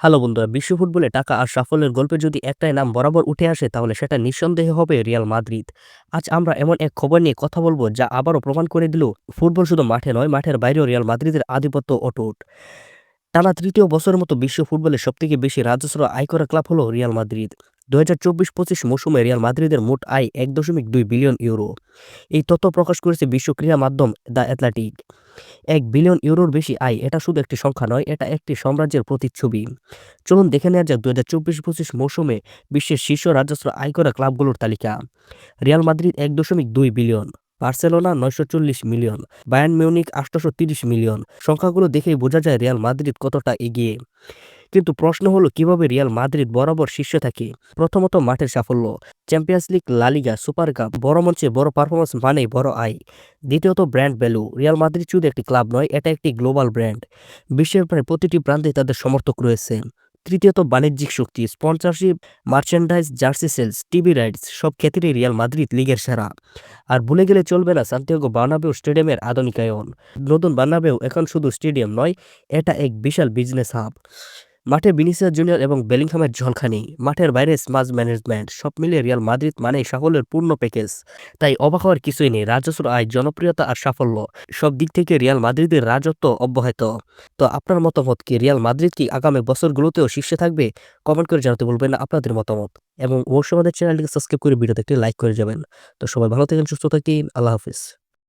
Hello বন্ধুরা, বিশ্ব ফুটবলে টাকা আর সাফল্যের গল্পে যদি একটাই নাম বরাবর উঠে আসে, তাহলে সেটা নিঃসন্দেহে হবে রিয়াল মাদ্রিদ। আজ আমরা এমন এক খবর নিয়ে কথা বলব যা আবারও প্রমাণ করে দিল, ফুটবল শুধু মাঠে নয়, মাঠের বাইরেও রিয়াল মাদ্রিদের আধিপত্য অটুট। টানা তৃতীয় বছরের মতো বিশ্ব ফুটবলে সবথেকে বেশি রাজস্ব আয় করা ক্লাব হলো রিয়াল মাদ্রিদ। দু হাজার চব্বিশ পঁচিশ মৌসুমে রিয়াল মাদ্রিদের মোট আয় এক দশমিক দুই বিলিয়ন ইউরো। এই তথ্য প্রকাশ করেছে বিশ্ব ক্রীড়া মাধ্যম দ্য অ্যাথলেটিক। এক বিলিয়ন ইউরোর বেশি আয় এটা শুধু একটি সংখ্যা নয়, এটা একটি সাম্রাজ্যের প্রতিচ্ছবি। চলুন দেখে নেওয়া যাক দু হাজার চব্বিশ পঁচিশ মৌসুমে বিশ্বের শীর্ষ রাজস্ব আয় করা ক্লাবগুলোর তালিকা। রিয়াল মাদ্রিদ এক দশমিক দুই বিলিয়ন, বার্সেলোনা নয়শো চল্লিশ মিলিয়ন বায়ান মিউনিক আটশোশো তিরিশ মিলিয়ন। সংখ্যাগুলো দেখেই বোঝা যায় রিয়াল মাদ্রিদ কতটা এগিয়ে। কিন্তু প্রশ্ন হলো কীভাবে রিয়াল মাদ্রিদ বরাবর শীর্ষে থাকে? প্রথমত মাঠের সাফল্য। Champions league LaLiga super cup, বড় মঞ্চে বড় পারফরমেন্স মানেই বড় আয়। দ্বিতীয়ত ব্র্যান্ড ভ্যালু। রিয়াল মাদ্রিদ শুধু একটি ক্লাব নয়, এটা একটি গ্লোবাল ব্র্যান্ড। বিশ্বের প্রায় প্রতিটি প্রান্তে তাদের সমর্থক রয়েছে। তৃতীয়ত বাণিজ্যিক শক্তি, sponsorship, merchandise, jersey sales, TV rights, সব ক্ষেত্রেই রিয়াল মাদ্রিদ লিগের সেরা। আর ভুলে গেলে চলবে না সান্তিয়াগো বার্নাবেও স্টেডিয়ামের আধুনিকায়ন। নতুন বার্নাবেও এখন শুধু স্টেডিয়াম নয়, এটা এক বিশাল বিজনেস হাব মাঠে বিনিসিয়াস জুনিয়র এবং বেলিংহামের ঝলখানি মাঠের বাইরে স্মাজ ম্যানেজমেন্ট, সব মিলিয়ে রিয়াল মাদ্রিদ মানে সাফল্যের পূর্ণ প্যাকেজ। তাই অবাক হওয়ার কিছুই নেই রাজস্ব আয়, জনপ্রিয়তা আর সাফল্য, সব দিক থেকে রিয়াল মাদ্রিদের রাজত্ব অব্যাহত। তো আপনার মতামত কি, রিয়াল মাদ্রিদ কি আগামী বছরগুলোতেও শীর্ষে থাকবে? কমেন্ট করে জানাতে বলবেন না আপনাদের মতামত। এবং অবশ্যই আমাদের চ্যানেলটিকে সাবস্ক্রাইব করে ভিডিওতে একটি লাইক করে যাবেন। তো সবাই ভালো থাকেন, সুস্থ থাকেন, আল্লাহ হাফিজ।